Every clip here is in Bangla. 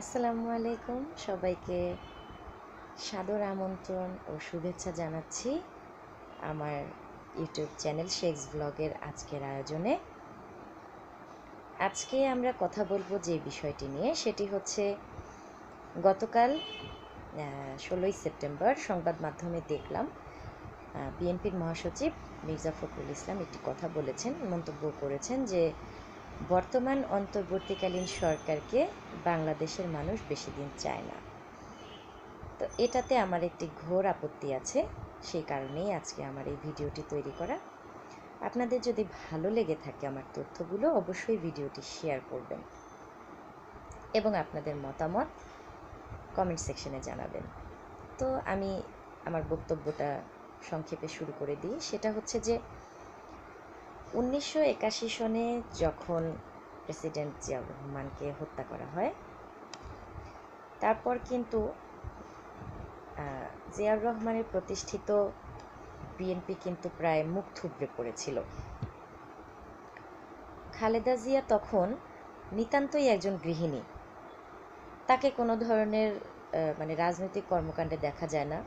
আসসালামু আলাইকুম। সবাইকে সাদর আমন্ত্রণ ও শুভেচ্ছা জানাচ্ছি আমার ইউটিউব চ্যানেল শেক্স ব্লগের আজকের আয়োজনে। আজকে আমরা কথা বলব যে বিষয়টি নিয়ে, সেটি হচ্ছে গতকাল ষোলোই সেপ্টেম্বর সংবাদ মাধ্যমে দেখলাম বিএনপির মহাসচিব মির্জা ফখরুল ইসলাম একটি কথা বলেছেন, মন্তব্য করেছেন যে বর্তমান অন্তর্বর্তীকালীন সরকারকে বাংলাদেশের মানুষ বেশি দিন চায় না। তো এটাতে আমার একটি ঘোর আপত্তি আছে, সেই কারণেই আজকে আমার এই ভিডিওটি তৈরি করা। আপনাদের যদি ভালো লেগে থাকে আমার তথ্যগুলো, অবশ্যই ভিডিওটি শেয়ার করবেন এবং আপনাদের মতামত কমেন্ট সেকশনে জানাবেন। তো আমি আমার বক্তব্যটা সংক্ষেপে শুরু করে দিই। সেটা হচ্ছে যে উনিশশো একাশি সনে যখন প্রেসিডেন্ট জিয়াউর রহমানকে হত্যা করা হয়, তারপর কিন্তু জিয়াউর রহমানের প্রতিষ্ঠিত বিএনপি কিন্তু প্রায় মুখ থুবড়ে পড়েছিল। খালেদা জিয়া তখন নিতান্তই একজন গৃহিণী। তাকে কোনো ধরনের মানে রাজনৈতিক কর্মকাণ্ডে দেখা যায় না।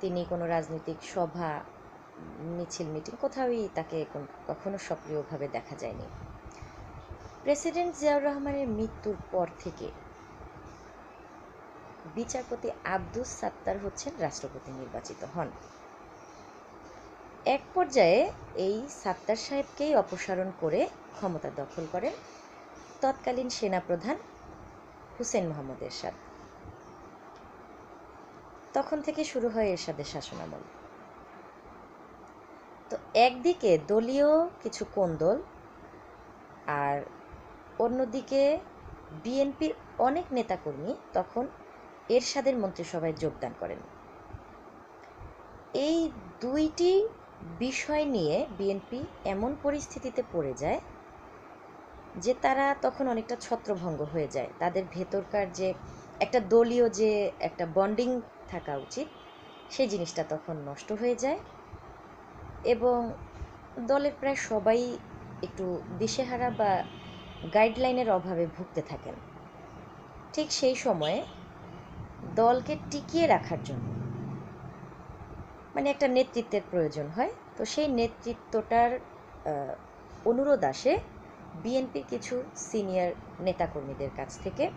তিনি কোনো রাজনৈতিক সভা মিছিল মিটিং, কোথাওই তাকে কখনো সক্রিয়ভাবে দেখা যায়নি। প্রেসিডেন্ট জিয়াউর রহমানের মৃত্যুর পর থেকে বিচারপতি আব্দুস সাত্তার হচ্ছেন রাষ্ট্রপতি নির্বাচিত হন। এক পর্যায়ে এই সাত্তার সাহেবকেই অপসারণ করে ক্ষমতা দখল করেন তৎকালীন সেনাপ্রধান হুসেন মোহাম্মদ এরশাদ। তখন থেকে শুরু হয় এরশাদের শাসনামল। তো একদিকে দলীয় কিছু কোন্দল আর অন্যদিকে বিএনপির অনেক নেতাকর্মী তখন এরশাদের মন্ত্রিসভায় যোগদান করেন। এই দুইটি বিষয় নিয়ে বিএনপি এমন পরিস্থিতিতে পড়ে যায় যে তারা তখন অনেকটা ছত্রভঙ্গ হয়ে যায়। তাদের ভেতরকার যে একটা দলীয় যে একটা বন্ডিং থাকা উচিত, সেই জিনিসটা তখন নষ্ট হয়ে যায়। এবং দলের প্রায় সবাই একটু দিশেহারা বা গাইডলাইনের অভাবে ভুগতে থাকেন। ঠিক সেই সময়ে দলকে টিকিয়ে রাখার জন্য মানে একটা নেতৃত্বের প্রয়োজন হয়। তো সেই নেতৃত্বটার অনুরোধ আসে বিএনপির কিছু সিনিয়র নেতাকর্মীদের কাছ থেকে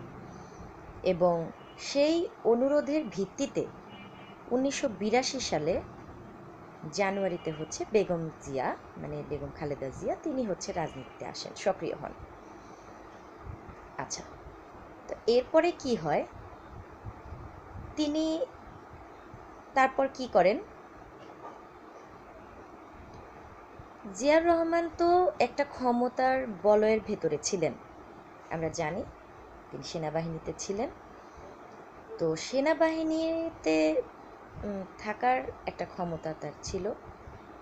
এবং সেই অনুরোধের ভিত্তিতে উনিশশো বিরাশি সালে জানুয়ারিতে হচ্ছে বেগম জিয়া মানে বেগম খালেদা জিয়া, তিনি হচ্ছে রাজনীতিতে আসেন, সক্রিয় হন। আচ্ছা তো এরপরে কি হয়? তিনি তারপর কি করেন? জিয়াউর রহমান তো একটা ক্ষমতার বলয়ের ভেতরে ছিলেন, আমরা জানি। তিনি সেনাবাহিনীতে ছিলেন। তো সেনাবাহিনীতে থাকার একটা ক্ষমতা তার ছিল।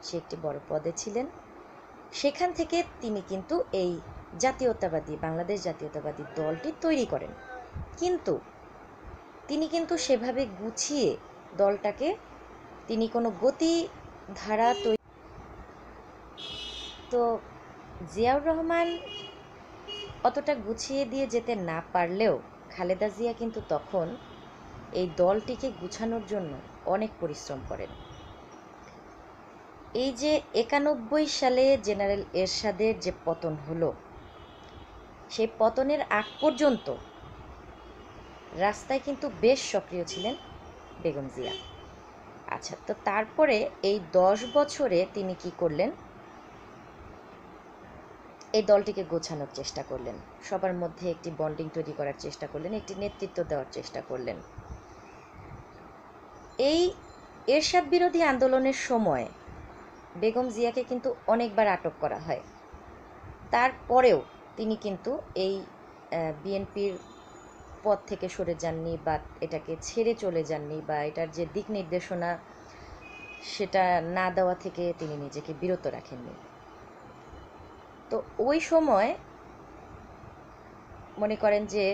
সে একটি বড় পদে ছিলেন। সেখান থেকে তিনি কিন্তু এই জাতীয়তাবাদী, বাংলাদেশ জাতীয়তাবাদী দলটি তৈরি করেন। কিন্তু তিনি কিন্তু সেভাবে গুছিয়ে দলটাকে, তিনি কোনো গতি ধারা তৈরি তো জিয়াউর রহমান অতটা গুছিয়ে দিয়ে যেতে না পারলেও খালেদা জিয়া কিন্তু তখন এই দলটিকে গুছানোর জন্য অনেক পরিশ্রম করেন। এই যে একানব্বই সালে জেনারেল এরশাদের যে পতন হলো, সেই পতনের আগ পর্যন্ত রাস্তায় কিন্তু বেশ সক্রিয় ছিলেন বেগম জিয়া। আচ্ছা তো তারপরে এই দশ বছরে তিনি কি করলেন? এই দলটিকে গোছানোর চেষ্টা করলেন। সবার মধ্যে একটি বন্ডিং তৈরি করার চেষ্টা করলেন, একটি নেতৃত্ব দেওয়ার চেষ্টা করলেন। এই এরশাদ বিরোধী আন্দোলনের সময় বেগম জিয়াকে কিন্তু অনেকবার আটক করা হয়। তারপরেও তিনি কিন্তু এই বিএনপির পদ থেকে সরে যাননি বা এটাকে ছেড়ে চলে যাননি বা এটার যে দিক নির্দেশনা সেটা না দেওয়া থেকে তিনি নিজেকে বিরত রাখেননি। তো ওই সময় মনে করেন যে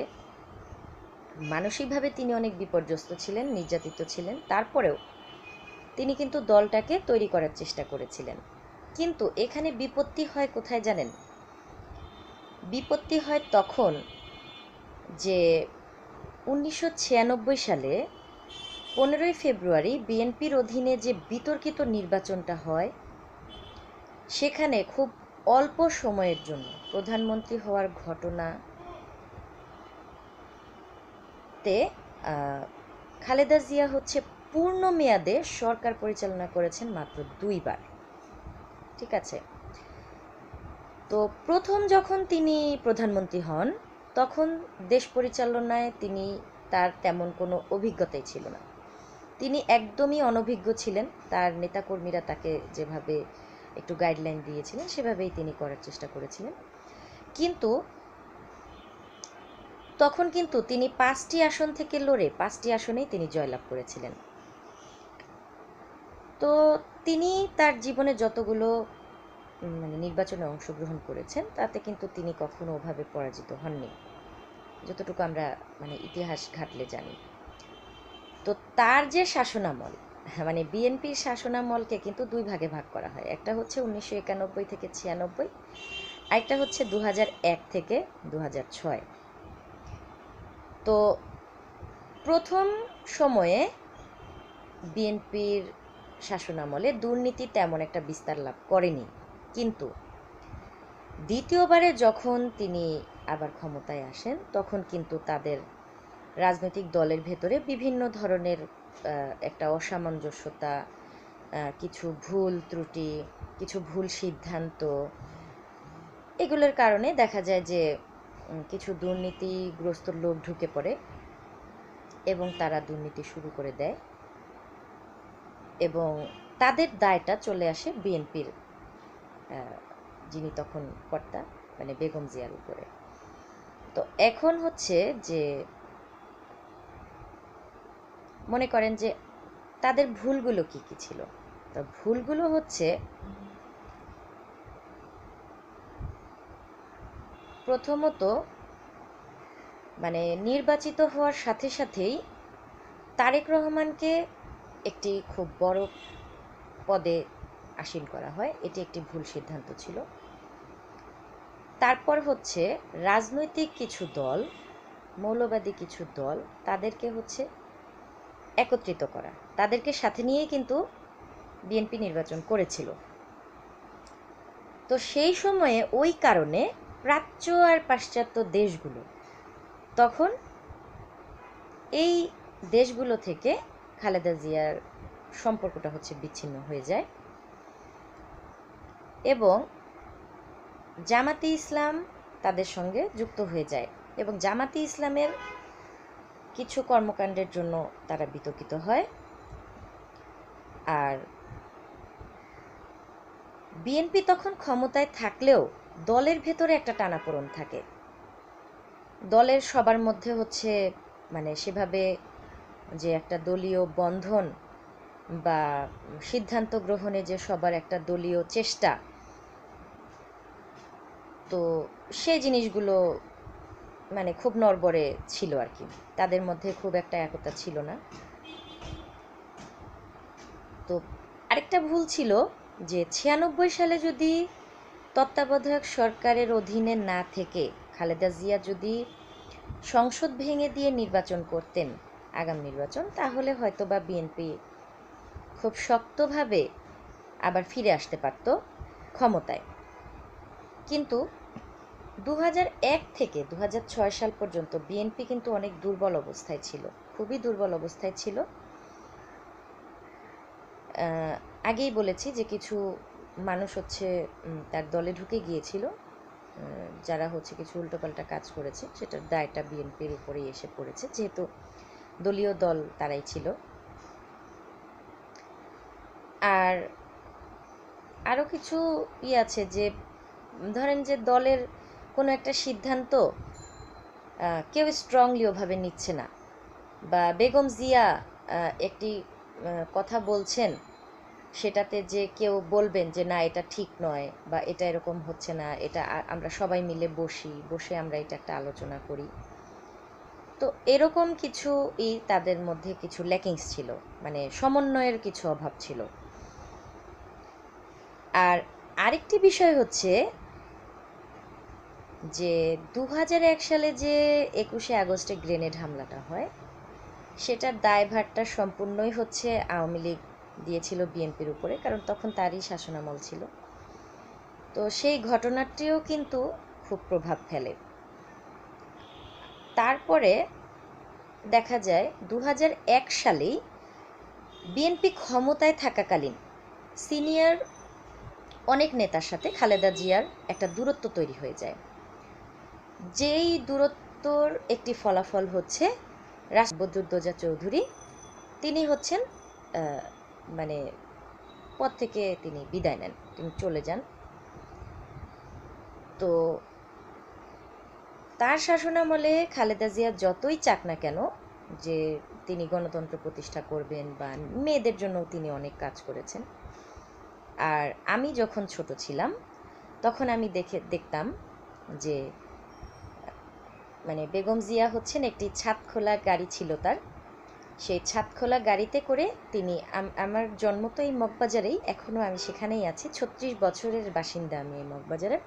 মানসিকভাবে তিনি অনেক বিপর্যস্ত ছিলেন, নির্যাতিত ছিলেন। তারপরেও তিনি কিন্তু দলটাকে তৈরি করার চেষ্টা করেছিলেন। কিন্তু এখানে বিপত্তি হয় কোথায় জানেন? বিপত্তি হয় তখন যে উনিশশো ছিয়ানব্বই সালে পনেরোই ফেব্রুয়ারি বিএনপির অধীনে যে বিতর্কিত নির্বাচনটা হয়, সেখানে খুব অল্প সময়ের জন্য প্রধানমন্ত্রী হওয়ার ঘটনাতে খালেদা জিয়া হচ্ছে পূর্ণ মেয়াদে সরকার পরিচালনা করেছেন মাত্র দুইবার। ঠিক আছে? তো প্রথম যখন তিনি প্রধানমন্ত্রী হন, তখন দেশ পরিচালনায় তিনি তার তেমন কোনো অভিজ্ঞতাই ছিল না। তিনি একদমই অনভিজ্ঞ ছিলেন, তার নেতাকর্মীরা তাকে যেভাবে একটু গাইডলাইন দিয়েছিলেন, সেভাবেই তিনি করার চেষ্টা করেছিলেন। কিন্তু তখন কিন্তু তিনি পাঁচটি আসন থেকে লড়ে পাঁচটি আসনেই তিনি জয়লাভ করেছিলেন। তো তিনি তার জীবনে যতগুলো মানে নির্বাচনে অংশগ্রহণ করেছেন, তাতে কিন্তু তিনি কখনো ওভাবে পরাজিত হননি। যতটুকু আমরা মানে ইতিহাস ঘাটলে জানি। তো তার যে শাসনামল মানে বিএনপির শাসনামলকে কিন্তু দুই ভাগে ভাগ করা হয়। একটা হচ্ছে উনিশশো একানব্বই থেকে ছিয়ানব্বই, আরেকটা হচ্ছে দু থেকে দু ছয়। তো প্রথম সময়ে বিএনপির শাসনামলে দুর্নীতি তেমন একটা বিস্তার লাভ করেনি। কিন্তু দ্বিতীয়বারে যখন তিনি আবার ক্ষমতায় আসেন, তখন কিন্তু তাদের রাজনৈতিক দলের ভেতরে বিভিন্ন ধরনের একটা অসামঞ্জস্যতা কিছু ভুল ত্রুটি, কিছু ভুল সিদ্ধান্ত, এগুলোর কারণে দেখা যায় যে কিছু দুর্নীতিগ্রস্ত লোক ঢুকে পড়ে এবং তারা দুর্নীতি শুরু করে দেয় এবং তাদের দায়টা চলে আসে বিএনপির যিনি তখন কর্তা মানে বেগম জিয়ার উপরে। তো এখন হচ্ছে যে মনে করেন যে তাদের ভুলগুলো কি কি ছিল? তো ভুলগুলো হচ্ছে প্রথমত মানে নির্বাচিত হওয়ার সাথে সাথেই তারেক রহমানকে একটি খুব বড় পদে আসীন করা হয়। এটি একটি ভুল সিদ্ধান্ত ছিল। তারপর হচ্ছে রাজনৈতিক কিছু দল, মৌলবাদী কিছু দল, তাদেরকে হচ্ছে একত্রিত করা। তাদেরকে সাথে নিয়েই কিন্তু বিএনপি নির্বাচন করেছিল। তো সেই সময়ে ওই কারণে প্রাচ্য আর পাশ্চাত্য দেশগুলো। তখন এই দেশগুলো থেকে খালেদা জিয়ার সম্পর্কটা হচ্ছে বিচ্ছিন্ন হয়ে যায় এবং জামাতি ইসলাম তাদের সঙ্গে যুক্ত হয়ে যায় এবং জামাতি ইসলামের কিছু কর্মকাণ্ডের জন্য তারা বিতর্কিত হয়। আর বিএনপি তখন ক্ষমতায় থাকলেও দলের ভেতরে একটা টানাপোড়ন থাকে। দলের সবার মধ্যে হচ্ছে মানে সেভাবে যে একটা দলীয় বন্ধন বা সিদ্ধান্ত গ্রহণে যে সবার একটা দলীয় চেষ্টা, তো সেই জিনিসগুলো মানে খুব নড়বড়ে ছিল আর কি। তাদের মধ্যে খুব একটা একতা ছিল না। তো আরেকটা ভুল ছিল যে ছিয়ানব্বই সালে যদি তত্ত্বাবধায়ক সরকারের অধীনে না থেকে খালেদা জিয়া যদি সংসদ ভেঙে দিয়ে নির্বাচন করতেন, আগাম নির্বাচন, তাহলে হয়তো বা বিএনপি খুব শক্তভাবে আবার ফিরে আসতে পারত ক্ষমতায়। কিন্তু দু এক থেকে দু হাজার ছয় সাল পর্যন্ত বিএনপি কিন্তু অনেক দুর্বল অবস্থায় ছিল, খুবই দুর্বল অবস্থায় ছিল। আগেই বলেছি যে কিছু মানুষ হচ্ছে তার দলে ঢুকে গিয়েছিল যারা হচ্ছে কিছু উল্টোপাল্টা কাজ করেছে, সেটার দায়টা বিএনপির উপরেই এসে পড়েছে, যেহেতু দলীয় দল তারাই ছিল। আর আরও কিছু ই আছে যে, ধরেন যে দলের কোনো একটা সিদ্ধান্ত কেউ স্ট্রংলি ওভাবে নিচ্ছে না, বা বেগম জিয়া একটি কথা বলছেন সেটাতে যে কেউ বলবেন যে, না, এটা ঠিক নয় বা এটা এরকম হচ্ছে না, এটা আমরা সবাই মিলে বসি, বসে আমরা এটা একটা আলোচনা করি। তো এরকম কিছু ই তাদের মধ্যে কিছু ল্যাকিংস ছিল মানে সমন্বয়ের কিছু অভাব ছিল। আর আরেকটি বিষয় হচ্ছে যে দু এক সালে যে একুশে আগস্টে গ্রেনেড হামলাটা হয়, সেটার দায়ভারটা সম্পূর্ণই হচ্ছে আওয়ামী লীগ দিয়েছিল বিএনপির উপরে, কারণ তখন তারই শাসনামল ছিল। তো সেই ঘটনাটিও কিন্তু খুব প্রভাব ফেলে। তারপরে দেখা যায় দু সালেই বিএনপি ক্ষমতায় থাকাকালীন সিনিয়র অনেক নেতার সাথে খালেদা জিয়ার একটা দূরত্ব তৈরি হয়ে যায়। যেই দূরত্বর একটি ফলাফল হচ্ছে রাসবদুদ্দোজা চৌধুরী, তিনি হচ্ছেন মানে পদ থেকে তিনি বিদায় নেন, তিনি চলে যান। তো তার শাসনামলে খালেদা জিয়া যতই চাক না কেন, যে তিনি গণতন্ত্র প্রতিষ্ঠা করবেন বা মেয়েদের জন্য তিনি অনেক কাজ করেছেন। আর আমি যখন ছোট ছিলাম, তখন আমি দেখে, দেখতাম যে মানে বেগম জিয়া হচ্ছেন একটি ছাদ খোলা গাড়ি ছিল তার সেই ছাদখোলা গাড়িতে করে তিনি আম- আমার জন্ম তো এই মগবাজারেই, এখনও আমি সেখানেই আছি। ছত্রিশ বছরের বাসিন্দা আমি এই মগবাজারের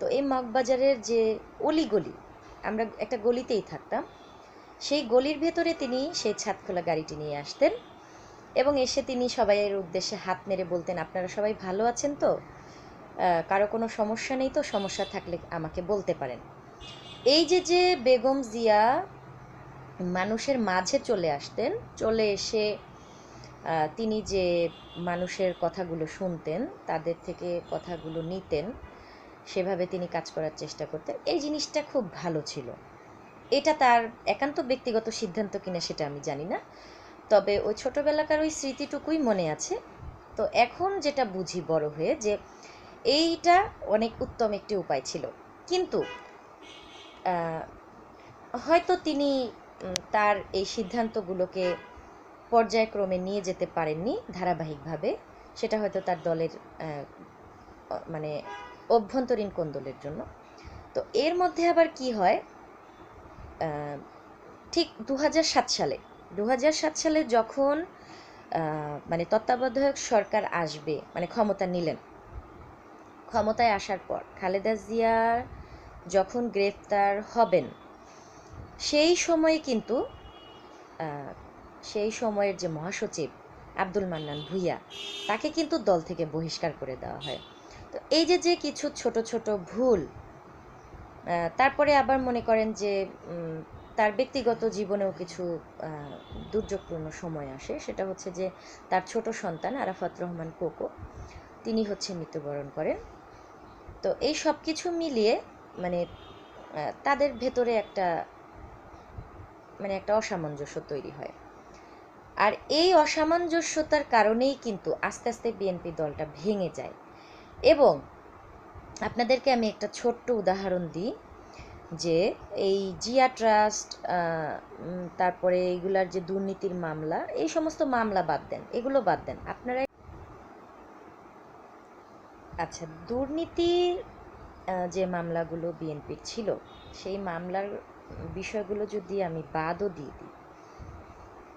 তো এই মগবাজারের যে অলিগলি আমরা একটা গলিতেই থাকতাম। সেই গলির ভেতরে তিনি সেই ছাদখোলা গাড়িটি নিয়ে আসতেন এবং এসে তিনি সবাইয়ের উদ্দেশ্যে হাত মেরে বলতেন, আপনারা সবাই ভালো আছেন তো? কারও কোনো সমস্যা নেই তো? সমস্যা থাকলে আমাকে বলতে পারেন। এই যে যে বেগম জিয়া মানুষের মাঝে চলে আসতেন, চলে এসে তিনি যে মানুষের কথাগুলো শুনতেন, তাদের থেকে কথাগুলো নিতেন, সেভাবে তিনি কাজ করার চেষ্টা করতেন। এই জিনিসটা খুব ভালো ছিল। এটা তার একান্ত ব্যক্তিগত সিদ্ধান্ত কিনা সেটা আমি জানি না। তবে ওই ছোটোবেলাকার ওই স্মৃতিটুকুই মনে আছে। তো এখন যেটা বুঝি বড় হয়ে যে এইটা অনেক উত্তম একটি উপায় ছিল। কিন্তু হয়তো তিনি তার এই সিদ্ধান্তগুলোকে পর্যায়ক্রমে নিয়ে যেতে পারেননি ধারাবাহিকভাবে। সেটা হয়তো তার দলের মানে অভ্যন্তরীণ কোন্দলের জন্য। তো এর মধ্যে আবার কি হয় ঠিক দু সালে দু সালে যখন মানে তত্ত্বাবধায়ক সরকার আসবে মানে ক্ষমতা নিলেন, ক্ষমতায় আসার পর খালেদা জিয়া যখন গ্রেফতার হবেন সেই সময়ে কিন্তু সেই সময়ের যে মহাসচিব আব্দুল মান্নান ভুইয়া, তাকে কিন্তু দল থেকে বহিষ্কার করে দেওয়া হয়। তো এই যে যে কিছু ছোট ছোট ভুল তারপরে আবার মনে করেন যে তার ব্যক্তিগত জীবনেও কিছু দুর্যোগপূর্ণ সময় আসে, সেটা হচ্ছে যে, তার ছোট সন্তান আরাফাত রহমান কোকো, তিনি হচ্ছে মৃত্যুবরণ করেন। তো এই সব কিছু মিলিয়ে মানে তাদের ভেতরে একটা মানে একটা অসামঞ্জস্য তৈরি হয়। আর এই অসামঞ্জস্যতার কারণেই কিন্তু আস্তে আস্তে বিএনপি দলটা ভেঙে যায়। এবং আপনাদেরকে আমি একটা ছোট্ট উদাহরণ দিই যে এই জিয়া ট্রাস্ট তারপরে এইগুলার যে দুর্নীতির মামলা, এই সমস্ত মামলা বাদ দেন, এগুলো বাদ দেন। আপনারা আচ্ছা দুর্নীতির যে মামলাগুলো বিএনপির ছিল, সেই মামলার বিষয়গুলো যদি আমি বাদও দিয়ে দিই,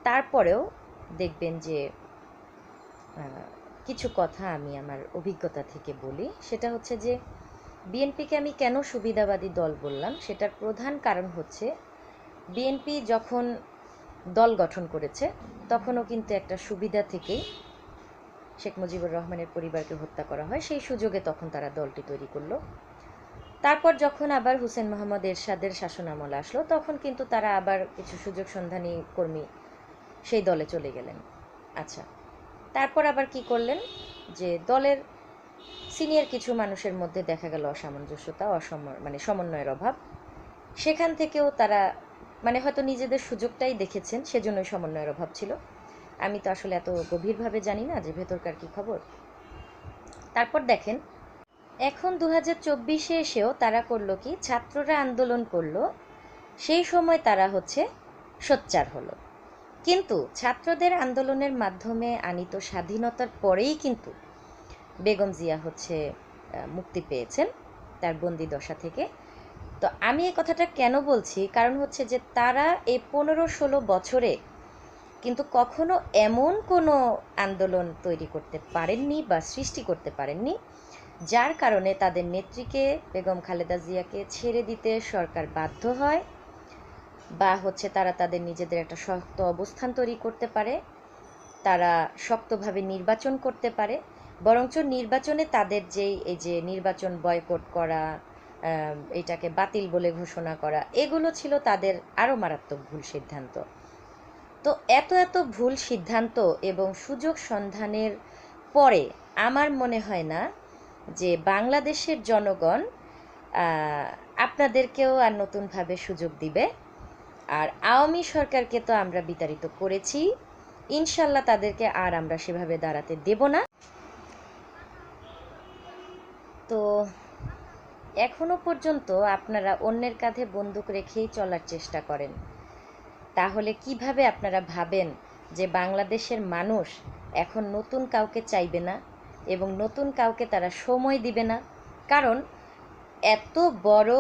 তারপরেও দেখবেন যে কিছু কথা আমি আমার অভিজ্ঞতা থেকে বলি। সেটা হচ্ছে যে, বিএনপিকে আমি কেন সুবিধাবাদী দল বললাম? সেটার প্রধান কারণ হচ্ছে, বিএনপি যখন দল গঠন করেছে, তখনও কিন্তু একটা সুবিধা থেকেই শেখ মুজিবুর রহমানের পরিবারকে হত্যা করা হয়। সেই সুযোগে তখন তারা দলটি তৈরি করল। তারপর যখন আবার হুসেন মোহাম্মদ এরশাদের শাসনামল আসলো, তখন কিন্তু তারা আবার কিছু সুযোগ সন্ধানী কর্মী সেই দলে চলে গেলেন। আচ্ছা তারপর আবার কি করলেন? যে দলের সিনিয়র কিছু মানুষের মধ্যে দেখা গেল অসামঞ্জস্যতা, অসম মানে সমন্বয়ের অভাব। সেখান থেকেও তারা মানে হয়তো নিজেদের সুযোগটাই দেখেছেন, সেজন্যই সমন্বয়ের অভাব ছিল। আমি তো আসলে এত গভীরভাবে জানি না যে ভেতরকার কি খবর। তারপর দেখেন এখন দু হাজার চব্বিশে এসেও তারা করল কি? ছাত্ররা আন্দোলন করল। সেই সময় তারা হচ্ছে সোচ্চার হলো। কিন্তু ছাত্রদের আন্দোলনের মাধ্যমে আনিত স্বাধীনতার পরেই কিন্তু বেগম জিয়া হচ্ছে মুক্তি পেয়েছেন তার বন্দি দশা থেকে। তো আমি এই কথাটা কেন বলছি? কারণ হচ্ছে যে তারা এই পনেরো ষোলো বছরে কিন্তু কখনো এমন কোনো আন্দোলন তৈরি করতে পারেননি বা সৃষ্টি করতে পারেননি যার কারণে তাদের নেত্রীকে বেগম খালেদা জিয়াকে ছেড়ে দিতে সরকার বাধ্য হয় বা হচ্ছে তারা তাদের নিজেদের একটা শক্ত অবস্থান তৈরি করতে পারে, তারা শক্তভাবে নির্বাচন করতে পারে, বরঞ্চ নির্বাচনে তাদের যেই, এই যে নির্বাচন বয়কট করা এটাকে বাতিল বলে ঘোষণা করা, এগুলো ছিল তাদের আরও মারাত্মক ভুল সিদ্ধান্ত। তো এত এত ভুল সিদ্ধান্ত এবং সুযোগ সন্ধানের পরে আমার মনে হয় না যে বাংলাদেশের জনগণ আপনাদেরকেও আর নতুনভাবে সুযোগ দিবে। আর আওয়ামী সরকারকে তো আমরা বিতাড়িত করেছি। ইনশাল্লাহ তাদেরকে আর আমরা সেভাবে দাঁড়াতে দেব না। তো এখনও পর্যন্ত আপনারা অন্যের কাঁধে বন্দুক রেখেই চলার চেষ্টা করেন। তাহলে কীভাবে আপনারা ভাবেন যে বাংলাদেশের মানুষ এখন নতুন কাউকে চাইবে না? এবং নতুন কাউকে তারা সময় দিবে না। কারণ এত বড়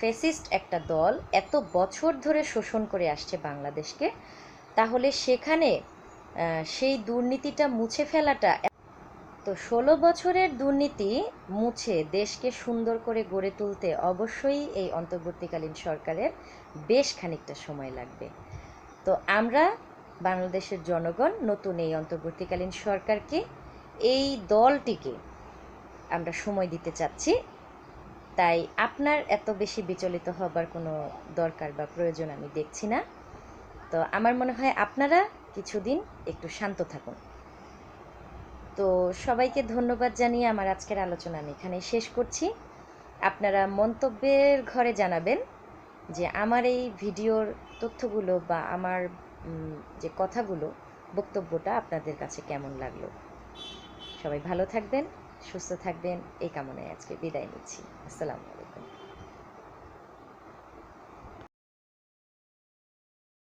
ফেসিস্ট একটা দল এত বছর ধরে শোষণ করে আসছে বাংলাদেশকে, তাহলে সেখানে সেই দুর্নীতিটা মুছে ফেলাটা তো ষোলো বছরের দুর্নীতি মুছে দেশকে সুন্দর করে গড়ে তুলতে অবশ্যই এই অন্তর্বর্তীকালীন সরকারের বেশ খানিকটা সময় লাগবে। তো আমরা বাংলাদেশের জনগণ, নতুন এই অন্তর্বর্তীকালীন সরকারকে এই দলটিকে আমরা সময় দিতে চাচ্ছি। তাই আপনার এত বেশি বিচলিত হবার কোনো দরকার বা প্রয়োজন আমি দেখছি না। তো আমার মনে হয় আপনারা কিছুদিন একটু শান্ত থাকুন। তো সবাইকে ধন্যবাদ জানিয়ে আমার আজকের আলোচনা আমি এখানে শেষ করছি। আপনারা মন্তব্যের ঘরে জানাবেন যে আমার এই ভিডিওর তথ্যগুলো বা আমার যে কথাগুলো, বক্তব্যটা আপনাদের কাছে কেমন লাগল। সবাই ভালো থাকবেন সুস্থ থাকবেন এই কামনায় আজকে বিদায় নিচ্ছি। আসসালামু